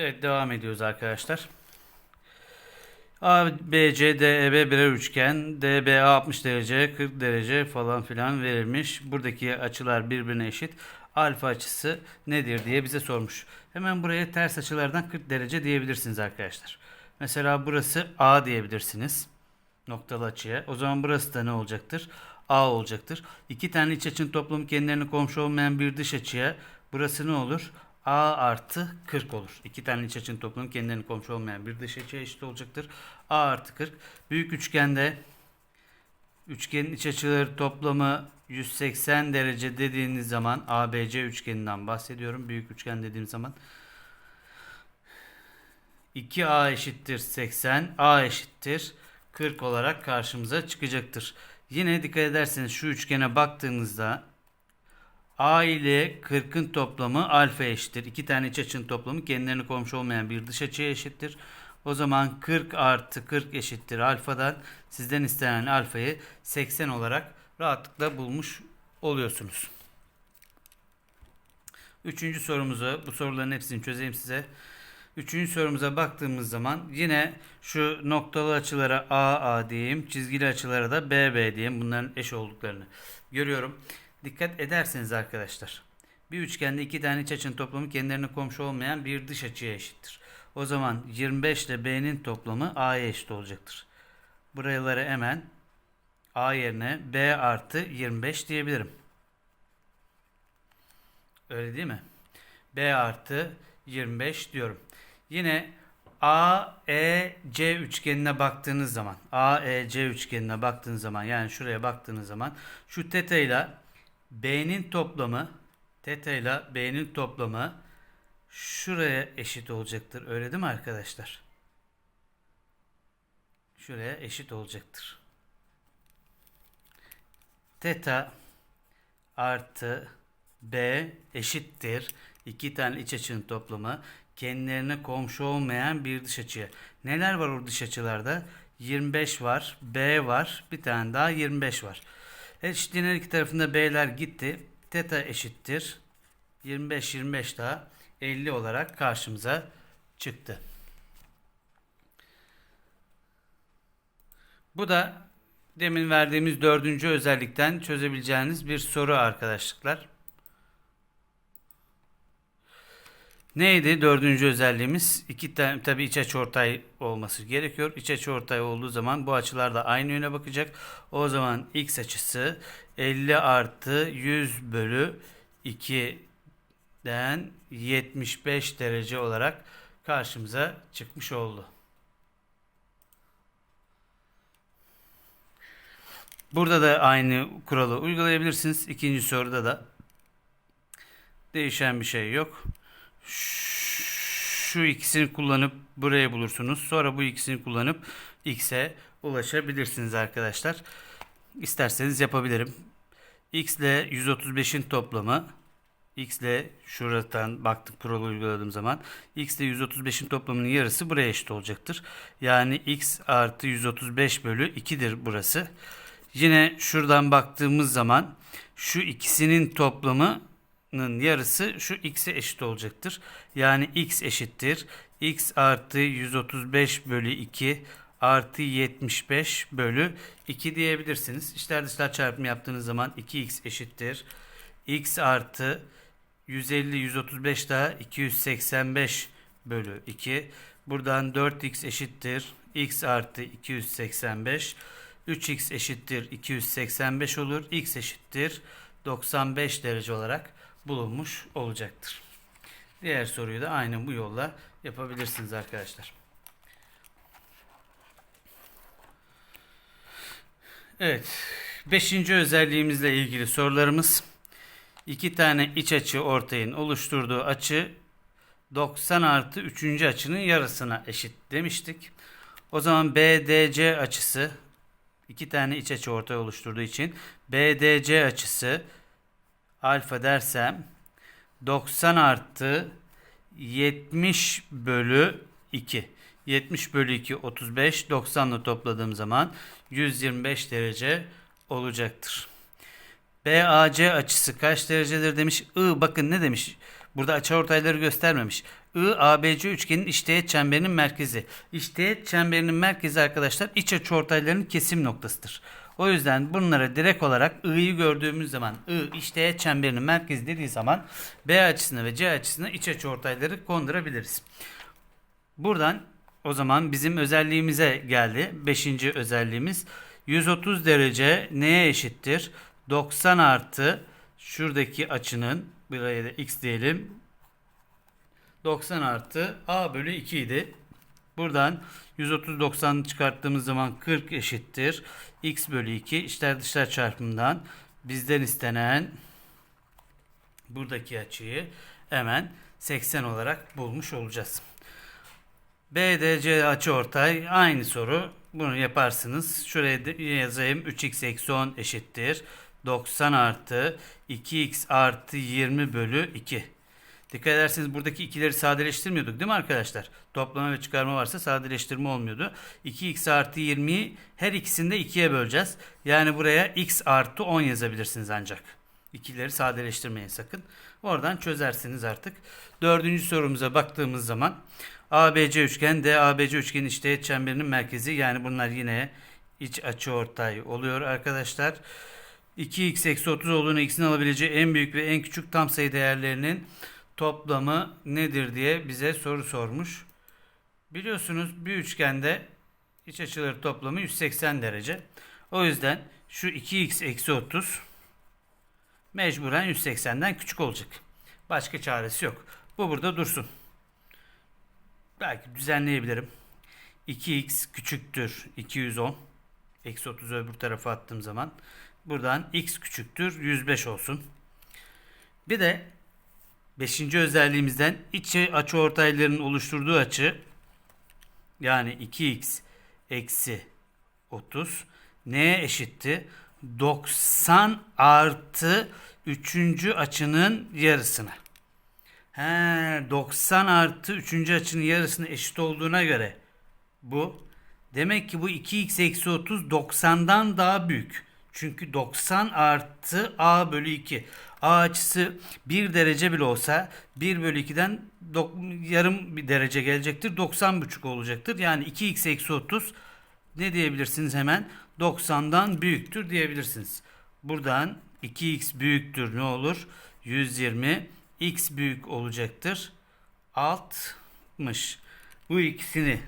Evet devam ediyoruz arkadaşlar. ABC, DEB birer üçgen. DBA 60 derece, 40 derece falan filan verilmiş. Buradaki açılar birbirine eşit. Alfa açısı nedir diye bize sormuş. Hemen buraya ters açılardan 40 derece diyebilirsiniz arkadaşlar. Mesela burası A diyebilirsiniz. Noktalı açıya. O zaman burası da ne olacaktır? A olacaktır. İki tane iç açının toplamı kendilerine komşu olmayan bir dış açıya. Burası ne olur? A artı 40 olur. İki tane iç açının toplamı kendilerine komşu olmayan bir dış açıya eşit olacaktır. A artı 40. Büyük üçgende üçgenin iç açıları toplamı 180 derece dediğiniz zaman ABC üçgeninden bahsediyorum. Büyük üçgen dediğim zaman 2A eşittir 80, A eşittir 40 olarak karşımıza çıkacaktır. Yine dikkat ederseniz şu üçgene baktığınızda A ile 40'ın toplamı alfa eşittir. İki tane iç açının toplamı kendilerine komşu olmayan bir dış açıya eşittir. O zaman 40 artı 40 eşittir alfadan sizden istenen alfayı 80 olarak rahatlıkla bulmuş oluyorsunuz. Üçüncü sorumuzu bu soruların hepsini çözeyim size. Üçüncü sorumuza baktığımız zaman yine şu noktalı açılara A A diyeyim, çizgili açılara da B B diyeyim. Bunların eş olduklarını görüyorum. Dikkat ederseniz arkadaşlar. Bir üçgende iki tane iç açının toplamı kendilerine komşu olmayan bir dış açıya eşittir. O zaman 25 ile B'nin toplamı A'ya eşit olacaktır. Buraları hemen A yerine B artı 25 diyebilirim. Öyle değil mi? B artı 25 diyorum. Yine AEC üçgenine baktığınız zaman AEC üçgenine baktığınız zaman yani şuraya baktığınız zaman şu teta ile B'nin toplamı teta ile B'nin toplamı şuraya eşit olacaktır. Öyle değil mi arkadaşlar? Şuraya eşit olacaktır. Teta artı B eşittir. İki tane iç açının toplamı kendilerine komşu olmayan bir dış açıya. Neler var o dış açılarda? 25 var, B var, bir tane daha 25 var. Eşitliğin her iki tarafında B'ler gitti. Teta eşittir. 25 25 daha 50 olarak karşımıza çıktı. Bu da demin verdiğimiz dördüncü özellikten çözebileceğiniz bir soru arkadaşlıklar. Neydi dördüncü özelliğimiz? İki tane tabii iç açı ortay olması gerekiyor. İç açı ortay olduğu zaman bu açılar da aynı yöne bakacak. O zaman x açısı 50 artı 100 bölü 2'den 75 derece olarak karşımıza çıkmış oldu. Burada da aynı kuralı uygulayabilirsiniz. İkinci soruda da değişen bir şey yok şu ikisini kullanıp buraya bulursunuz. Sonra bu ikisini kullanıp x'e ulaşabilirsiniz arkadaşlar. İsterseniz yapabilirim. x ile 135'in toplamı x ile şuradan baktık kuralı uyguladığım zaman x ile 135'in toplamının yarısı buraya eşit olacaktır. Yani x artı 135 bölü 2'dir burası. Yine şuradan baktığımız zaman şu ikisinin toplamı yarısı şu x'e eşit olacaktır. Yani x eşittir. x artı 135 bölü 2 artı 75 bölü 2 diyebilirsiniz. İçler dışlar çarpımı yaptığınız zaman 2x eşittir. x artı 150 135 daha 285 bölü 2. Buradan 4x eşittir. x artı 285 3x eşittir 285 olur. x eşittir 95 derece olarak bulunmuş olacaktır. Diğer soruyu da aynı bu yolla yapabilirsiniz arkadaşlar. Evet. Beşinci özelliğimizle ilgili sorularımız. iki tane iç açı ortayın oluşturduğu açı 90 artı 3. açının yarısına eşit demiştik. O zaman BDC açısı iki tane iç açı ortay oluşturduğu için BDC açısı alfa dersem 90 artı 70 bölü 2. 70 bölü 2 35. 90 ile topladığım zaman 125 derece olacaktır. BAC açısı kaç derecedir demiş. I bakın ne demiş. Burada açıortayları göstermemiş. I ABC üçgenin işteğet çemberinin merkezi. İşteğet çemberinin merkezi arkadaşlar iç açıortaylarının kesim noktasıdır. O yüzden bunlara direkt olarak I'yi gördüğümüz zaman I işteğet çemberinin merkezi dediği zaman B açısına ve C açısına iç açıortayları kondurabiliriz. Buradan o zaman bizim özelliğimize geldi. Beşinci özelliğimiz 130 derece neye eşittir? 90 artı şuradaki açının buraya da x diyelim. 90 artı a bölü 2 idi. Buradan 130 90 çıkarttığımız zaman 40 eşittir. x bölü 2 içler dışlar çarpımından bizden istenen buradaki açıyı hemen 80 olarak bulmuş olacağız. BDC açı ortay aynı soru. Bunu yaparsınız. Şuraya yazayım. 3x eksi 10 eşittir. 90 artı 2x artı 20 bölü 2. Dikkat ederseniz buradaki ikileri sadeleştirmiyorduk değil mi arkadaşlar? Toplama ve çıkarma varsa sadeleştirme olmuyordu. 2x artı 20'yi her ikisini de 2'ye böleceğiz. Yani buraya x artı 10 yazabilirsiniz ancak. İkileri sadeleştirmeyin sakın. Oradan çözersiniz artık. Dördüncü sorumuza baktığımız zaman ABC üçgen, DABC üçgenin işteğet çemberinin merkezi. Yani bunlar yine iç açı ortay oluyor arkadaşlar. 2x eksi 30 olduğunu x'in alabileceği en büyük ve en küçük tam sayı değerlerinin toplamı nedir diye bize soru sormuş. Biliyorsunuz bir üçgende iç açıları toplamı 180 derece. O yüzden şu 2x eksi 30 mecburen 180'den küçük olacak. Başka çaresi yok. Bu burada dursun. Belki düzenleyebilirim. 2x küçüktür 210. Eksi 30 öbür tarafa attığım zaman. Buradan x küçüktür 105 olsun. Bir de 5. özelliğimizden iç açı ortaylarının oluşturduğu açı yani 2x eksi 30 neye eşitti? 90 artı 3. açının yarısına. He, 90 artı 3. açının yarısına eşit olduğuna göre bu demek ki bu 2x eksi 30 90'dan daha büyük. Çünkü 90 artı a bölü 2. A açısı 1 derece bile olsa 1 bölü 2'den yarım bir derece gelecektir. 90 buçuk olacaktır. Yani 2x eksi 30 ne diyebilirsiniz hemen? 90'dan büyüktür diyebilirsiniz. Buradan 2x büyüktür ne olur? 120 x büyük olacaktır. 60. Bu ikisini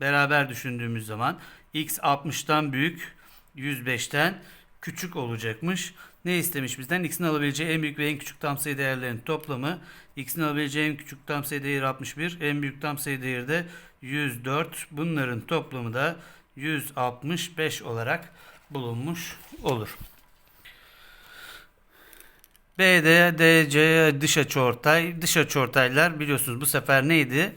beraber düşündüğümüz zaman x 60'tan büyük 105'ten küçük olacakmış. Ne istemiş bizden? X'in alabileceği en büyük ve en küçük tam sayı değerlerinin toplamı. X'in alabileceği en küçük tam sayı değeri 61. En büyük tam sayı değeri de 104. Bunların toplamı da 165 olarak bulunmuş olur. BD, DC dış açıortay. Dış açıortaylar biliyorsunuz bu sefer neydi?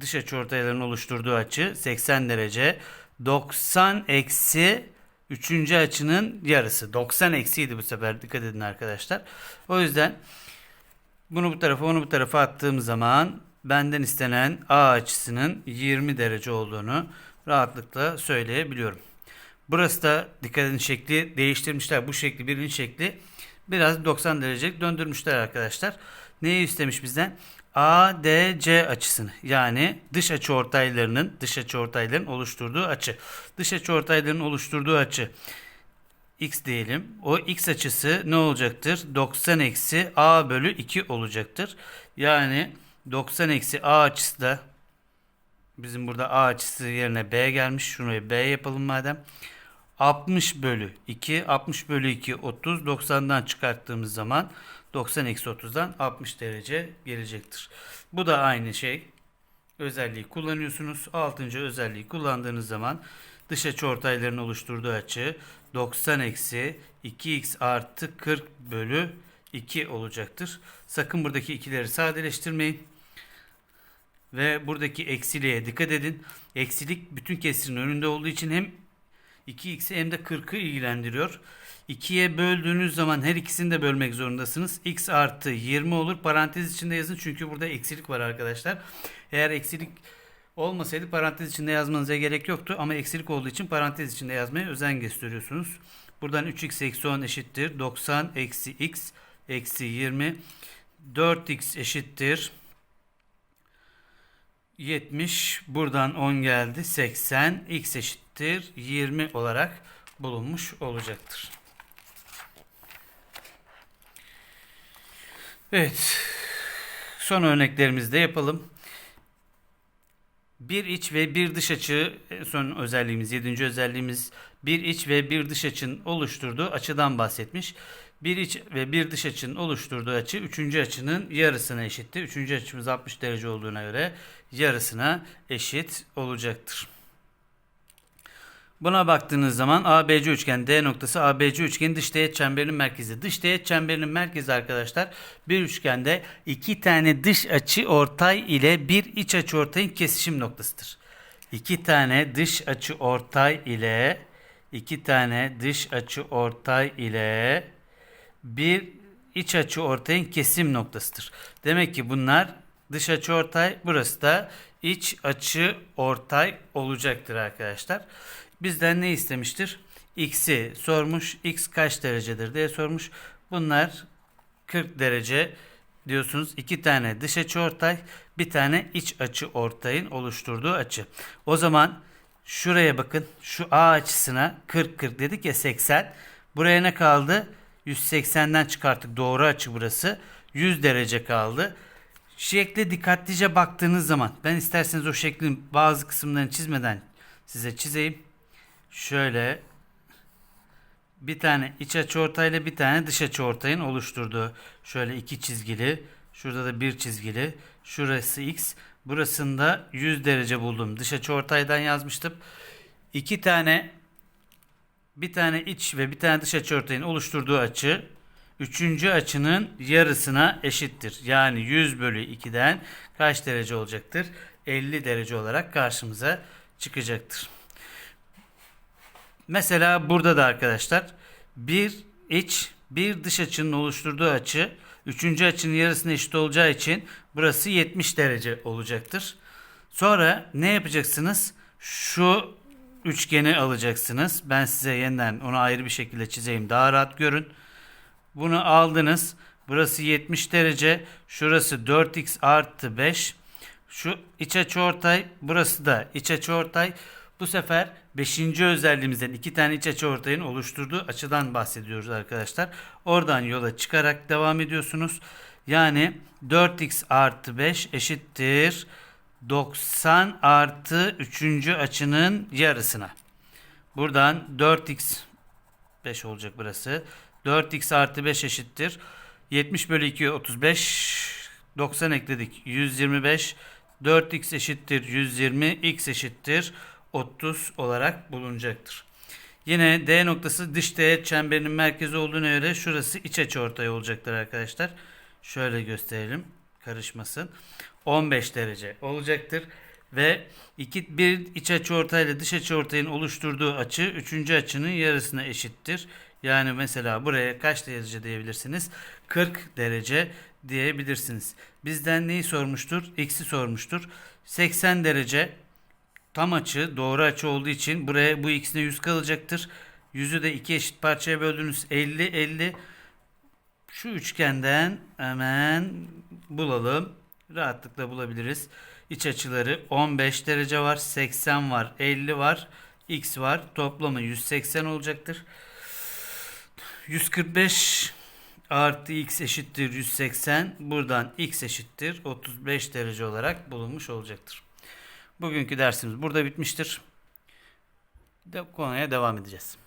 Dış açıortayların oluşturduğu açı 80 derece. 90 eksi 3. açının yarısı. 90 eksiydi bu sefer dikkat edin arkadaşlar. O yüzden bunu bu tarafa onu bu tarafa attığım zaman benden istenen A açısının 20 derece olduğunu rahatlıkla söyleyebiliyorum. Burası da dikkat edin şekli değiştirmişler. Bu şekli birinin şekli biraz 90 derecelik döndürmüşler arkadaşlar. Neyi istemiş bizden? ADC açısını yani dış açı ortaylarının dış açı ortayların oluşturduğu açı. Dış açı ortayların oluşturduğu açı x diyelim. O x açısı ne olacaktır? 90 eksi a bölü 2 olacaktır. Yani 90 eksi a açısı da bizim burada a açısı yerine b gelmiş. Şunu b yapalım madem. 60 bölü 2. 60 bölü 2 30. 90'dan çıkarttığımız zaman 90 eksi 30'dan 60 derece gelecektir. Bu da aynı şey. Özelliği kullanıyorsunuz. 6. özelliği kullandığınız zaman dış açı ortaylarının oluşturduğu açı 90 eksi 2x artı 40 bölü 2 olacaktır. Sakın buradaki ikileri sadeleştirmeyin. Ve buradaki eksiliğe dikkat edin. Eksilik bütün kesirin önünde olduğu için hem 2x'i hem de 40'ı ilgilendiriyor. 2'ye böldüğünüz zaman her ikisini de bölmek zorundasınız. x artı 20 olur. Parantez içinde yazın çünkü burada eksilik var arkadaşlar. Eğer eksilik olmasaydı parantez içinde yazmanıza gerek yoktu. Ama eksilik olduğu için parantez içinde yazmaya özen gösteriyorsunuz. Buradan 3x eksi 10 eşittir. 90 eksi x eksi 20. 4x eşittir 70 buradan 10 geldi 80 x eşittir 20 olarak bulunmuş olacaktır. Evet. Son örneklerimizi de yapalım. Bir iç ve bir dış açı son özelliğimiz, yedinci özelliğimiz bir iç ve bir dış açının oluşturduğu açıdan bahsetmiş. Bir iç ve bir dış açının oluşturduğu açı üçüncü açının yarısına eşittir. Üçüncü açımız 60 derece olduğuna göre yarısına eşit olacaktır. Buna baktığınız zaman ABC üçgen D noktası ABC üçgeni dış teğet çemberinin merkezi. Dış teğet çemberinin merkezi arkadaşlar bir üçgende iki tane dış açı ortay ile bir iç açı ortayın kesişim noktasıdır. İki tane dış açı ortay ile iki tane dış açı ortay ile bir iç açı ortayın kesim noktasıdır. Demek ki bunlar dış açı ortay, burası da iç açı ortay olacaktır arkadaşlar. Bizden ne istemiştir? X'i sormuş. X kaç derecedir diye sormuş. Bunlar 40 derece diyorsunuz. İki tane dış açı ortay, bir tane iç açı ortayın oluşturduğu açı. O zaman şuraya bakın. Şu A açısına 40 40 dedik ya 80. Buraya ne kaldı? 180'den çıkarttık. Doğru açı burası. 100 derece kaldı. Şekle dikkatlice baktığınız zaman ben isterseniz o şeklin bazı kısımlarını çizmeden size çizeyim. Şöyle bir tane iç açı ortayla bir tane dış açı ortayın oluşturduğu şöyle iki çizgili şurada da bir çizgili şurası x burasında 100 derece buldum dış açı ortaydan yazmıştım iki tane bir tane iç ve bir tane dış açı ortayın oluşturduğu açı üçüncü açının yarısına eşittir. Yani 100 bölü 2'den kaç derece olacaktır? 50 derece olarak karşımıza çıkacaktır. Mesela burada da arkadaşlar bir iç bir dış açının oluşturduğu açı üçüncü açının yarısına eşit olacağı için burası 70 derece olacaktır. Sonra ne yapacaksınız? Şu üçgeni alacaksınız. Ben size yeniden onu ayrı bir şekilde çizeyim. Daha rahat görün. Bunu aldınız. Burası 70 derece. Şurası 4x artı 5. Şu iç açı ortay. Burası da iç açı ortay. Bu sefer 5. özelliğimizden iki tane iç açı ortayın oluşturduğu açıdan bahsediyoruz arkadaşlar. Oradan yola çıkarak devam ediyorsunuz. Yani 4x artı 5 eşittir 90 artı 3. açının yarısına. Buradan 4x 5 olacak burası. 4x artı 5 eşittir. 70 bölü 2 35. 90 ekledik. 125. 4x eşittir 120. x eşittir 30 olarak bulunacaktır. Yine D noktası dış teğet çemberinin merkezi olduğuna göre şurası iç açı ortay olacaktır arkadaşlar. Şöyle gösterelim karışmasın. 15 derece olacaktır. Ve iki, bir iç açı ortay ile dış açı ortayın oluşturduğu açı üçüncü açının yarısına eşittir. Yani mesela buraya kaç derece diyebilirsiniz? 40 derece diyebilirsiniz. Bizden neyi sormuştur? X'i sormuştur. 80 derece tam açı doğru açı olduğu için buraya bu x'ine 100 kalacaktır. 100'ü de iki eşit parçaya böldünüz. 50 50 şu üçgenden hemen bulalım. Rahatlıkla bulabiliriz. İç açıları 15 derece var, 80 var, 50 var, x var. Toplamı 180 olacaktır. 145 artı x eşittir 180. Buradan x eşittir 35 derece olarak bulunmuş olacaktır. Bugünkü dersimiz burada bitmiştir. De konuya devam edeceğiz.